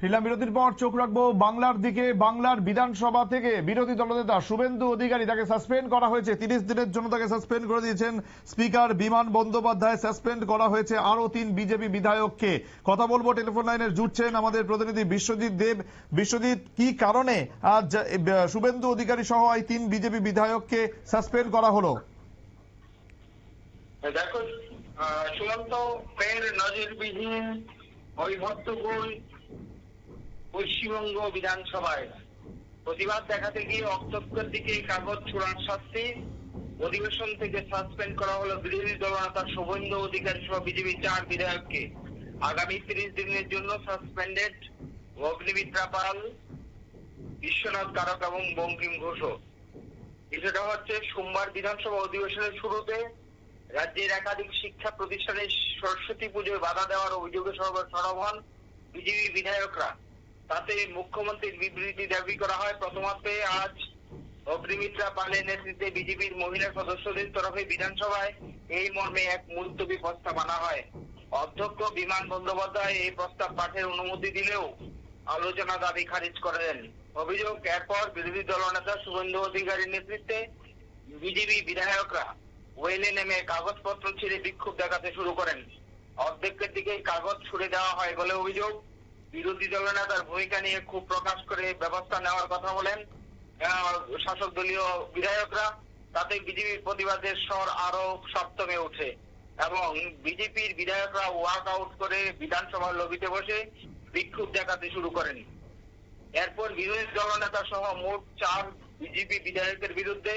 ফিরলাম বিরতির পর চোখ রাখব বাংলার দিকে। বাংলার বিধানসভা থেকে বিরোধী দলনেতা শুভেন্দু অধিকারী তাকে সাসপেন্ড করা হয়েছে। তিরিশ দিনের জন্য তাকে সাসপেন্ড করে দিয়েছেন স্পিকার বিমান বন্দ্যোপাধ্যায়। সাসপেন্ড করা হয়েছে আরও তিন বিজেপি বিধায়ককে। কথা বলব, টেলিফোন লাইনে জুটছেন আমাদের প্রতিনিধি বিশ্বজিৎ দেব। বিশ্বজিৎ, কি কারণে আজ শুভেন্দু অধিকারী সহ এই তিন বিজেপি বিধায়ককে সাসপেন্ড করা হলো? দেখো সুমন্ত ফের নজিরবিহীন ওই পশ্চিমবঙ্গ বিধানসভায় প্রতিবাদ দেখাতে গিয়ে অক্টোবর দিকে কাগজ ছোড়ার শাস্তি, অধিবেশন থেকে সাসপেন্ড করা হলো বিরোধী দলনেতা শুভেন্দু অধিকারী সহ বিজেপি চার বিধায়ককে। আগামী তিরিশ দিনের জন্য সাসপেন্ডেড অগ্নিমিত্রা পাল, বিশ্বনাথ কারক এবং বঙ্কিম ঘোষ। বিষয়টা হচ্ছে সোমবার বিধানসভা অধিবেশনের শুরুতে রাজ্যের একাধিক শিক্ষা প্রতিষ্ঠানে সরস্বতী পুজোয় বাধা দেওয়ার অভিযোগে সরব- হন বিজেপি বিধায়করা। তাতে মুখ্যমন্ত্রীর বিবৃতি দাবি করা হয়। প্রথমার্থে আজ অগ্নিমিত্রা পালের নেতৃত্বে বিজেপির মহিলা সদস্যদের তরফে বিধানসভায় এই মর্মে এক মুলতবি প্রস্তাব আনা হয়। অধ্যক্ষ বিমান বন্দ্যোপাধ্যায় এই প্রস্তাব পাঠের অনুমতি দিলেও আলোচনা দাবি খারিজ করে দেন অভিযোগ, এরপর বিরোধী দলনেতা শুভেন্দু অধিকারীর নেতৃত্বে বিজেপি বিধায়করা ওয়েলে নেমে কাগজপত্র ছিঁড়ে বিক্ষোভ দেখাতে শুরু করেন। অর্ধেকের দিকে কাগজ ছুড়ে দেওয়া হয় বলে অভিযোগ। বিরোধী দলনেতার ভূমিকা নিয়ে খুব প্রকাশ করে ব্যবস্থা নেওয়ার কথা বলেন শাসক দলীয় বিধায়করা। তাতে বিজেপির প্রতিবাদের স্বর আরও সপ্তমে ওঠে এবং বিজেপির বিধায়করা ওয়াক আউট করে বিধানসভার লবিতে বসে বিক্ষোভ দেখাতে শুরু করেন। এরপর বিরোধী দলনেতা সহ মোট চার বিজেপি বিধায়কের বিরুদ্ধে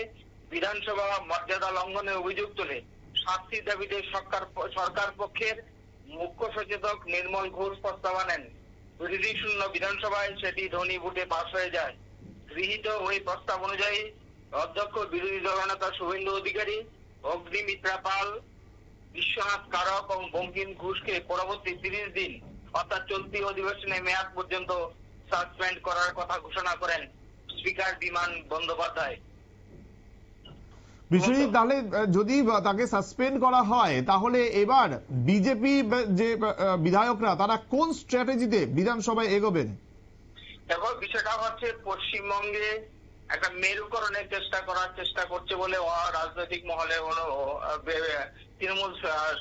বিধানসভা মর্যাদা লঙ্ঘনের অভিযোগ তোলে। শাস্তির দাবিতে সরকার সরকার পক্ষের মুখ্য সচেতক নির্মল ঘোষ প্রস্তাব আনেন। বিরোধী শূন্য বিধানসভায় সেটি ধ্বনি ভোটে পাশ হয়ে যায়। গৃহীত ওই প্রস্তাব অনুযায়ী অধ্যক্ষ, বিরোধী দলনেতা শুভেন্দু অধিকারী অগ্নিমিত্রা পাল, বিশ্বনাথ কারক এবং বঙ্কিম ঘোষকে পরবর্তী তিরিশ দিন, অর্থাৎ চলতি অধিবেশনে মেয়াদ পর্যন্ত সাসপেন্ড করার কথা ঘোষণা করেন স্পিকার বিমান বন্দ্যোপাধ্যায়। বিশ্বজিৎ তাহলে যদি তাকে সাসপেন্ড করা হয় তাহলে এবার বিজেপি যে বিধায়করা তারা কোন স্ট্র্যাটেজিতে বিধানসভায় এগোবেন? দেখো বিষয়টা হচ্ছে পশ্চিমবঙ্গে একটা মেরুকরণের চেষ্টা করার চেষ্টা করছে বলে রাজনৈতিক মহলে তৃণমূল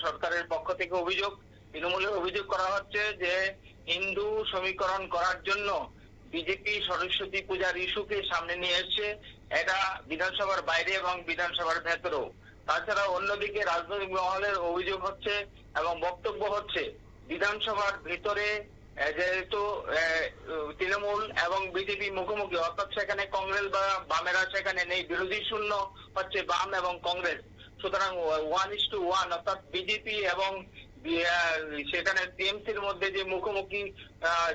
সরকারের পক্ষ থেকে অভিযোগ। তৃণমূলের অভিযোগ করা হচ্ছে যে হিন্দু সমীকরণ করার জন্য বিজেপি সরস্বতী পূজার ইস্যুকে সামনে নিয়ে এসছে এটা বিধানসভার বাইরে এবং বিধানসভার ভেতরেও। তাছাড়া অন্যদিকে রাজনৈতিক মহলের অভিযোগ হচ্ছে এবং বক্তব্য হচ্ছে, বিধানসভার ভেতরে যেহেতু তৃণমূল এবং বিজেপি মুখোমুখি, অর্থাৎ সেখানে কংগ্রেস বা বামেরা সেখানে নেই, বিরোধী শূন্য হচ্ছে বাম এবং কংগ্রেস। সুতরাং ওয়ান ইস টু ওয়ান অর্থাৎ বিজেপি এবং সেখানে টিএমসির মধ্যে যে মুখোমুখি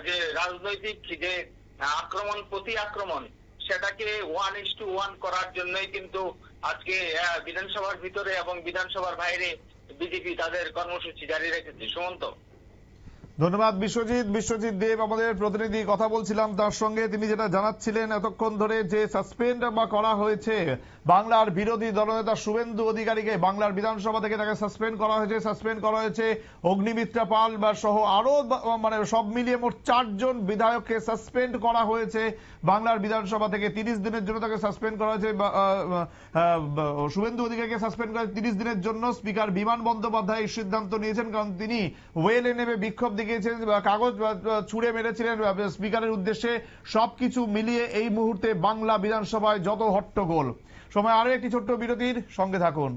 যে রাজনৈতিক যে আক্রমণ, প্রতি আক্রমণ, সেটাকে ওয়ান ইস টু ওয়ান করার জন্যই কিন্তু আজকে বিধানসভার ভিতরে এবং বিধানসভার বাইরে বিজেপি তাদের কর্মসূচি জারি রেখেছে। সুমন্ত? ধন্যবাদ বিশ্বজিৎ। বিশ্বজিৎ দেব আমাদের প্রতিনিধি, কথা বলছিলাম তার সঙ্গে। তিনি যেটা জানাচ্ছিলেন, এতক্ষণ ধরে যে সাসপেন্ড বা করা হয়েছে, বাংলার বিরোধী দলনেতা শুভেন্দু অধিকারীকে বাংলার বিধানসভা থেকে তাকে সাসপেন্ড করা হয়েছে, সাসপেন্ড করা হয়েছে। অগ্নিমিত্রা পাল বা সহ আরও মানে সব মিলিয়ে মোট চারজন বিধায়ককে সাসপেন্ড করা হয়েছে। বাংলার বিধানসভা থেকে তিরিশ দিনের জন্য তাকে সাসপেন্ড করা হয়েছে। শুভেন্দু অধিকারীকে সাসপেন্ড করা তিরিশ দিনের জন্য। স্পিকার বিমান বন্দ্যোপাধ্যায় এই সিদ্ধান্ত নিয়েছেন, কারণ তিনি ওয়েলে নেমে বিক্ষোভ বা কাগজ ছুড়ে মেরেছিলেন স্পিকারের উদ্দেশ্যে সবকিছু মিলিয়ে এই মুহূর্তে বাংলা বিধানসভায় যত হট্টগোল। সময় আরও একটি ছোট্ট বিরতির সঙ্গে থাকুন।